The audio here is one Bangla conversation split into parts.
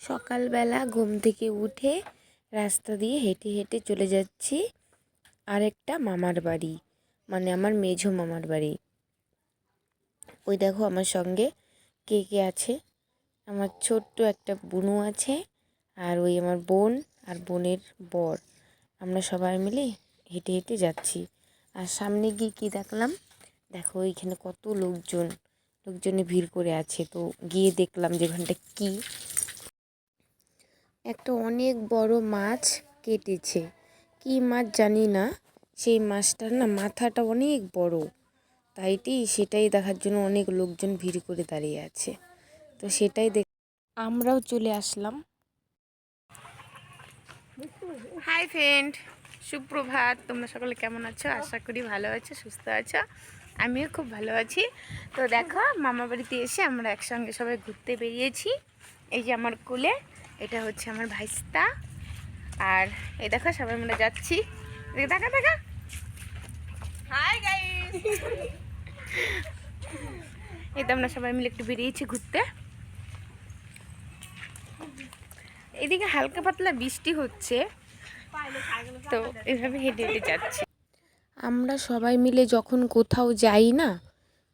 সকালবেলা ঘুম থেকে উঠে রাস্তা দিয়ে হেঁটে হেঁটে চলে যাচ্ছি আরেকটা মামার বাড়ি মানে আমার মেঝো মামার বাড়ি। ওই দেখো আমার সঙ্গে কে কে আছে? আমার ছোট্ট একটা বুনু আছে আর ওই আমার বোন আর বোনের বর। আমরা সবাই মিলে হেঁটে হেঁটে যাচ্ছি। আর সামনে গিয়ে কী দেখলাম? দেখো ওইখানে কত লোকজন, লোকজনে ভিড় করে আছে। তো গিয়ে দেখলাম যে ওখানটা কী। একটা অনেক বড় মাছ কেটেছে। কী মাছ জানি না, সেই মাছটার না মাথাটা অনেক বড়। তাইটি সেটাই দেখার জন্য অনেক লোকজন ভিড় করে দাঁড়িয়ে আছে। তো সেটাই দেখ আমরাও চলে আসলাম। হাই ফ্রেন্ড সুপ্রভাত। তোমরা সকলে কেমন আছো? আশা করি ভালো আছো, সুস্থ আছো। আমিও খুব ভালো আছি। তো দেখো মামা বাড়িতে এসে আমরা একসঙ্গে সবাই ঘুরতে বেরিয়েছি। এই যে আমার কোলে এটা হচ্ছে আমার ভাইস্তা। আর এই দেখো, সবাই মিলে যাচ্ছি। দেখা দেখা। হাই এই তো আমরা সবাই মিলে একটু বেরিয়েছি ঘুরতে। এদিকে হালকা পাতলা বৃষ্টি হচ্ছে। তো এভাবে হেঁটে হেঁটে যাচ্ছি। আমরা সবাই মিলে যখন কোথাও যাই না,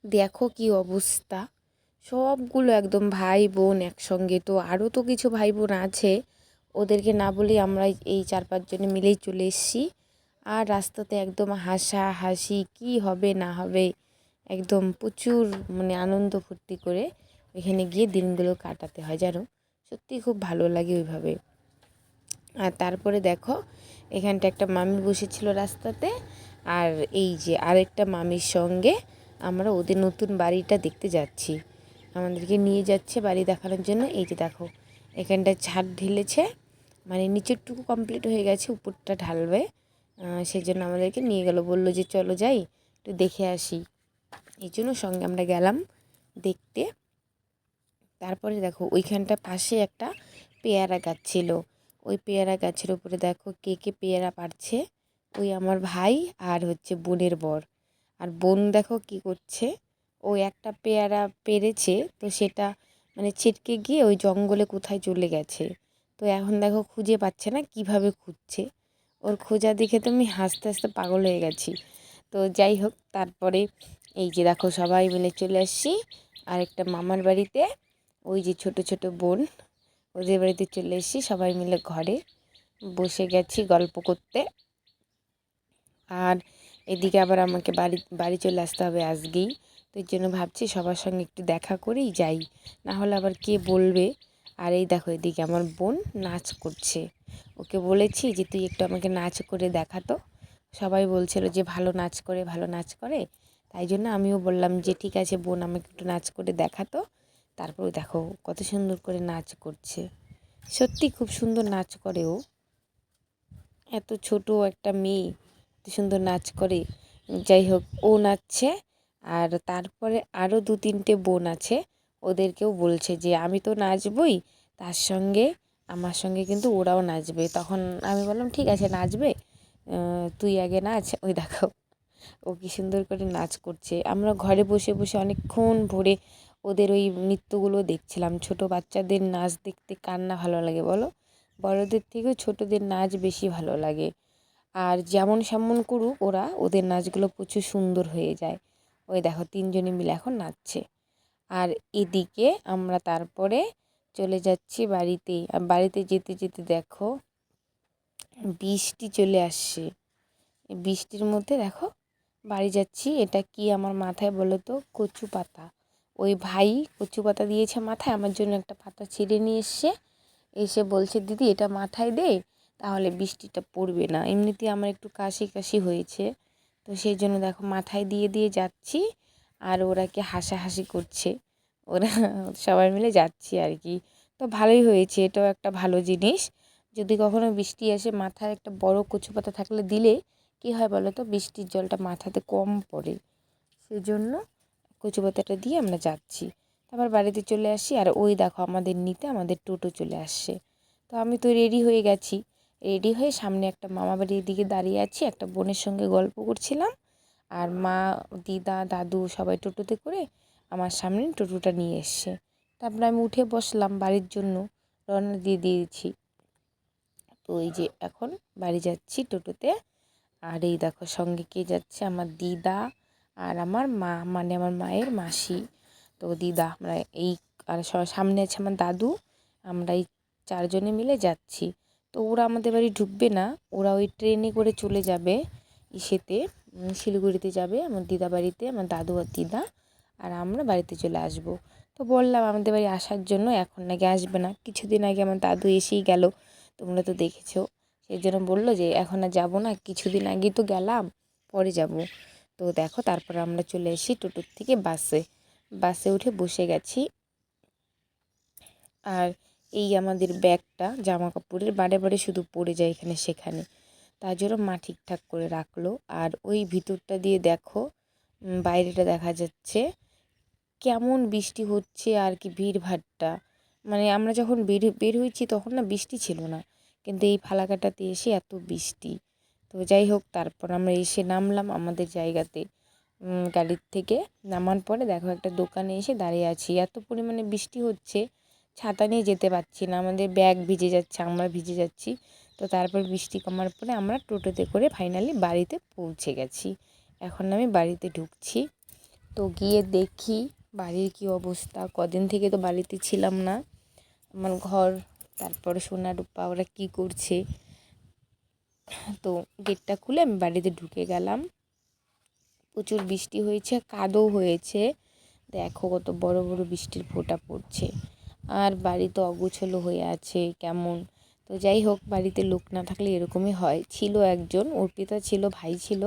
দেখো কি অবস্থা। সবগুলো একদম ভাই বোন একসঙ্গে। তো আরও তো কিছু ভাই বোন আছে, ওদেরকে না বলে আমরা এই চার পাঁচজনে মিলেই চলে এসেছি। আর রাস্তাতে একদম হাসা হাসি, কি হবে না হবে, একদম প্রচুর মানে আনন্দ ফুর্তি করে এখানে গিয়ে দিনগুলো কাটাতে হয়, জানো? সত্যি খুব ভালো লাগে ওইভাবে। আর তারপরে দেখো, এখানটা একটা মামি বসেছিল রাস্তাতে, আর এই যে আরেকটা মামির সঙ্গে আমরা ওদের নতুন বাড়িটা দেখতে যাচ্ছি। আমাদেরকে নিয়ে যাচ্ছে বাড়ি দেখানোর জন্য। এই যে দেখো এখানটায় ছাদ ঢেলেছে মানে নিচেরটুকু কমপ্লিট হয়ে গেছে, উপরটা ঢালবে। সেই জন্য আমাদেরকে নিয়ে গেল, বলল যে চলো যাই, একটু দেখে আসি। এই জন্য সঙ্গে আমরা গেলাম দেখতে। তারপরে দেখো, ওইখানটা পাশে একটা পেয়ারা গাছ ছিল। ওই পেয়ারা গাছের উপরে দেখো কে কে পেয়ারা পারছে ওই আমার ভাই আর হচ্ছে বোনের বর। আর বোন দেখো কি করছে ও একটা পেয়ারা পেরেছে, তো সেটা মানে ছিটকে গিয়ে ওই জঙ্গলে কোথায় চলে গেছে। তো এখন দেখো খুঁজে পাচ্ছে না কীভাবে খুঁজছে। ওর খোঁজা দেখে তো আমি হাসতে হাসতে পাগল হয়ে গেছি। তো যাই হোক, তারপরে এই যে দেখো সবাই মিলে চলে আসছি। আর একটা মামার বাড়িতে, ওই যে ছোট ছোট বোন, ওদের বাড়িতে চলে এসেছি সবাই মিলে ঘরে। বসে গেছি গল্প করতে। আর এদিকে আবার আমাকে বাড়ি বাড়ি চলে আসতে হবে আজকেই। তো এর জন্য ভাবছি সবার সঙ্গে একটু দেখা করেই যাই। না হলে আবার কে বলবে? আর এই দেখো এদিকে আমার বোন নাচ করছে। ওকে বলেছি যে, তুই একটু আমাকে নাচ করে দেখাতো সবাই বলছিল যে, ভালো নাচ করে, ভালো নাচ করে। তাই জন্য আমিও বললাম যে, ঠিক আছে বোন, আমাকে একটু নাচ করে দেখাতো তারপরে দেখো কত সুন্দর করে নাচ করছে। সত্যি খুব সুন্দর নাচ করে ও। এত ছোট একটা মেয়ে। এত সুন্দর নাচ করে। যাই হোক, ও নাচছে আর তারপরে আরও দু তিনটে বোন আছে। ওদেরকেও বলছে যে, আমি তো নাচবই, তার সঙ্গে, আমার সঙ্গে কিন্তু ওরাও নাচবে। তখন আমি বললাম, ঠিক আছে, নাচবে। তুই আগে নাচ, ওই দেখো, ও কী সুন্দর করে নাচ করছে। আমরা ঘরে বসে বসে অনেকক্ষণ ভরে ওদের ওই নৃত্যগুলো দেখছিলাম। ছোট বাচ্চাদের নাচ দেখতে কার না ভালো লাগে বলো? বড়দের থেকেও ছোটদের নাচ বেশি ভালো লাগে। আর যেমন সেমন করুক ওরা, ওদের নাচগুলো প্রচুর সুন্দর হয়ে যায়। ওই দেখো, তিনজনে মিলে এখন নাচছে। আর এদিকে আমরা তারপরে চলে যাচ্ছি বাড়িতে। আর বাড়িতে যেতে যেতে দেখো, বৃষ্টি চলে আসছে। বৃষ্টির মধ্যে দেখো, বাড়ি যাচ্ছি। এটা কি আমার মাথায় বলো তো? কচু পাতা। ওই ভাই কচু পাতা দিয়েছে মাথায়, আমার জন্য একটা পাতা ছিঁড়ে নিয়ে এসছে। এসে বলছে, দিদি, এটা মাথায় দে। তাহলে বৃষ্টিটা পড়বে না। এমনিতেই আমার একটু কাশি কাশি হয়েছে। তো সেই জন্য দেখো মাথায় দিয়ে দিয়ে যাচ্ছি আর ওরা কি হাসাহাসি করছে। ওরা সবাই মিলে যাচ্ছি আর কি। তো ভালোই হয়েছে, এটাও একটা ভালো জিনিস। যদি কখনো বৃষ্টি আসে, মাথায় একটা বড় কচু পাতা থাকলে দিলে কী হয় বলো তো? বৃষ্টির জলটা মাথাতে কম পড়ে। সেই জন্য কচু পাতাটা দিয়ে আমরা যাচ্ছি। তারপর বাড়িতে চলে আসি আর ওই দেখো আমাদের নিতে আমাদের টোটো চলে আসছে। তো আমি তো রেডি হয়ে গেছি। রেডি হয়ে সামনে একটা মামা বাড়ির দিকে দাঁড়িয়ে আছি, একটা বোনের সঙ্গে গল্প করছিলাম। আর মা, দিদা, দাদু সবাই টোটোতে করে আমার সামনে টোটোটা নিয়ে এসছে। তারপরে আমি উঠে বসলাম বাড়ির জন্য, রওনা দিয়ে দিয়েছি। তো এই যে এখন বাড়ি যাচ্ছি টোটোতে। আর এই দেখো সঙ্গে কে যাচ্ছে? আমার দিদা আর আমার মা মানে আমার মায়ের মাসি। তো দিদা, আমরা এই আর সামনে আছে আমার দাদু আমরা এই চারজনে মিলে যাচ্ছি। তো ওরা আমাদের বাড়ি ঢুকবে না। ওরা ওই ট্রেনে করে চলে যাবে ইসেতে শিলিগুড়িতে যাবে আমার দিদা বাড়িতে, আমার দাদু আর দিদা, আর আমরা বাড়িতে চলে আসব। তো বললাম আমাদের বাড়ি আসার জন্য এখন নাকি আসবে না। কিছুদিন আগে আমার দাদু এসেই গেল, তোমরা তো দেখেছ। সেই জন্য বলল যে এখন আর যাব না, কিছুদিন আগেই তো গেলাম, পরে যাব। তো দেখো তারপর আমরা চলে এসি টোটোর থেকে বাসে। বাসে উঠে বসে গেছি। আর এই আমাদের ব্যাগটা জামা কাপড়ের বারে বারে শুধু পড়ে যায় এখানে সেখানে। তার জন্য মা ঠিকঠাক করে রাখল। আর ওই ভিতরটা দিয়ে দেখো বাইরেটা দেখা যাচ্ছে। কেমন বৃষ্টি হচ্ছে আর কি ভিড় মানে আমরা যখন বের বের হয়েছি তখন না বৃষ্টি ছিল না। কিন্তু এই ফালাকাটাতে এসে এত বৃষ্টি। তো যাই হোক, তারপর আমরা এসে নামলাম আমাদের জায়গাতে গাড়ির থেকে। নামার পরে দেখো একটা দোকানে এসে দাঁড়িয়ে আছি। এত পরিমাণে বৃষ্টি হচ্ছে। ছাতা নিয়ে যেতে পারছি না। আমাদের ব্যাগ ভিজে যাচ্ছে, আমরা ভিজে যাচ্ছি। তো তারপর বৃষ্টি কমার পরে আমরা টোটোতে করে ফাইনালি বাড়িতে পৌঁছে গেছি। এখন আমি বাড়িতে ঢুকছি। তো গিয়ে দেখি বাড়ির কি অবস্থা। কদিন থেকে তো বাড়িতে ছিলাম না। আমার ঘর, তারপরে সোনা রূপা ওরা কী করছে? তো গেটটা খুলে আমি বাড়িতে ঢুকে গেলাম। প্রচুর বৃষ্টি হয়েছে, কাদও হয়েছে। দেখো কত বড় বড় বৃষ্টির ফোঁটা পড়ছে। আর বাড়ি তো অগোছলো হয়ে আছে, কেমন? তো যাই হোক, বাড়িতে লোক না থাকলে এরকমই হয়। ছিল একজন, অর্পিতা ছিল, ভাই ছিল।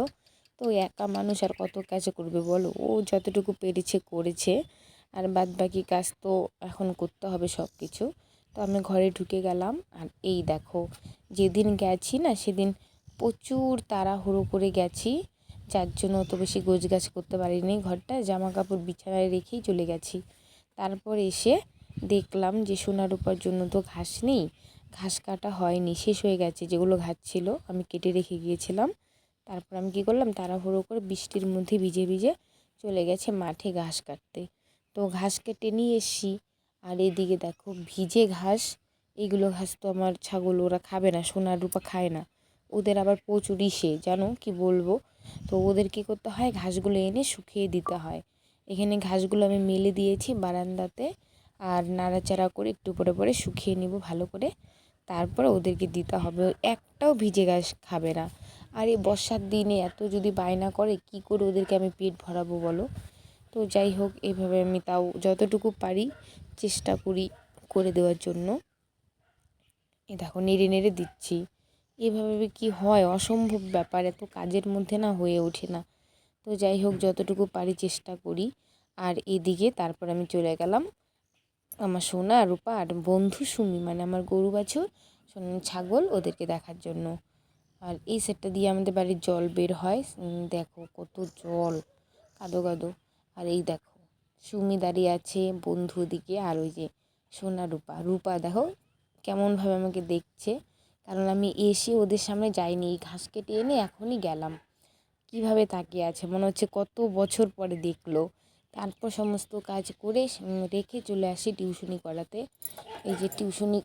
তো একা মানুষ আর কত কাজ করবে বলো? ও যতটুকু পেরেছে, করেছে। আর বাদ বাকি কাজ তো এখন করতে হবে সব কিছু তো আমি ঘরে ঢুকে গেলাম। আর এই দেখো, যেদিন গেছি না, সেদিন প্রচুর তাড়াহুড়ো করে গেছি। যার জন্য অত বেশি গোছগাছ করতে পারিনি ঘরটা জামা কাপড় বিছানায় রেখেই চলে গেছি। তারপর এসে দেখলাম যে সোনা রূপার জন্য তো ঘাস নেই, ঘাস কাটা হয়নি, শেষ হয়ে গেছে, যেগুলো ঘাস ছিল আমি কেটে রেখে গিয়েছিলাম। তারপর আমি কী করলাম, তাড়াহুড়ো করে বৃষ্টির মধ্যে ভিজে ভিজে চলে গেছে মাঠে ঘাস কাটতে। তো ঘাস কেটে নিয়ে এসছি, আর এদিকে দেখো ভিজে ঘাস এইগুলো ঘাস তো আমার ছাগল ওরা খাবে না, সোনার রূপা খায় না। ওদের আবার প্রচুর ইসে, জানো কি বলব? তো ওদের কী করতে হয়, ঘাসগুলো এনে শুকিয়ে দিতে হয়। এখানে ঘাসগুলো আমি মেলে দিয়েছি বারান্দাতে আর নাড়াচাড়া করে একটু পরে পরে শুকিয়ে নিব ভালো করে। তারপর ওদেরকে দিতে হবে। একটাও ভিজে ঘাস খাবে না। আর এই বর্ষার দিনে এত যদি বায়না করে, কি করে ওদেরকে আমি পেট ভরাবো বলো? তো যাই হোক এইভাবে আমি তাও যতটুকু পারি চেষ্টা করি করে দেওয়ার জন্য। এ দেখো, নেড়ে নেড়ে দিচ্ছি। এভাবে কি হয়? অসম্ভব ব্যাপার, এত কাজের মধ্যে না হয়ে ওঠে না। তো যাই হোক, যতটুকু পারি চেষ্টা করি। আর এদিকে তারপর আমি চলে গেলাম। আমার সোনা, রূপা আর বন্ধু সুমি মানে আমার গরু বাছুর ছাগল ওদেরকে দেখার জন্য। আর এই সেটটা দিয়ে আমাদের বাড়ির জল বের হয়। দেখো কত জল, কাদো কাদো। আর এই দেখো, সুমি দাঁড়িয়ে আছে বন্ধু দিকে আর ওই যে সোনা, রূপা। রূপা, দেখো কেমনভাবে আমাকে দেখছে, কারণ আমি এসে ওদের সামনে যাইনি। এই ঘাস কেটে এনে এখনই গেলাম। কীভাবে তাকিয়ে আছে? মনে হচ্ছে কত বছর পরে দেখল। তারপর সমস্ত কাজ করে রেখে চলে আসি টিউশনি করাতে। এই যে টিউশনি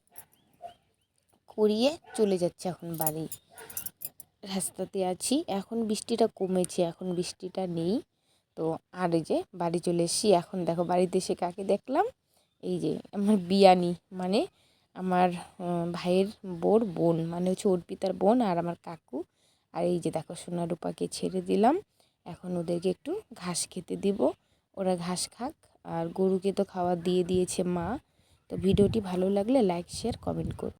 করিয়ে চলে যাচ্ছে এখন বাড়ি, রাস্তাতে আছি। এখন বৃষ্টিটা কমেছে, এখন বৃষ্টিটা নেই। তো আর যে বাড়ি চলে এসেছি। এখন দেখো বাড়িতে এসে কাকে দেখলাম? এই যে আমার বিয়ানি মানে আমার ভাইয়ের বোর বোন মানে হচ্ছে অর্পিতার বোন আর আমার কাকু। আর এই যে দেখো সোনা রূপাকে ছেড়ে দিলাম। এখন ওদেরকে একটু ঘাস খেতে দিব। ওরা ঘাস খাক। আর গরুকে তো খাওয়া দিয়ে দিয়েছে মা। তো ভিডিওটি ভালো লাগলে লাইক শেয়ার কমেন্ট করুন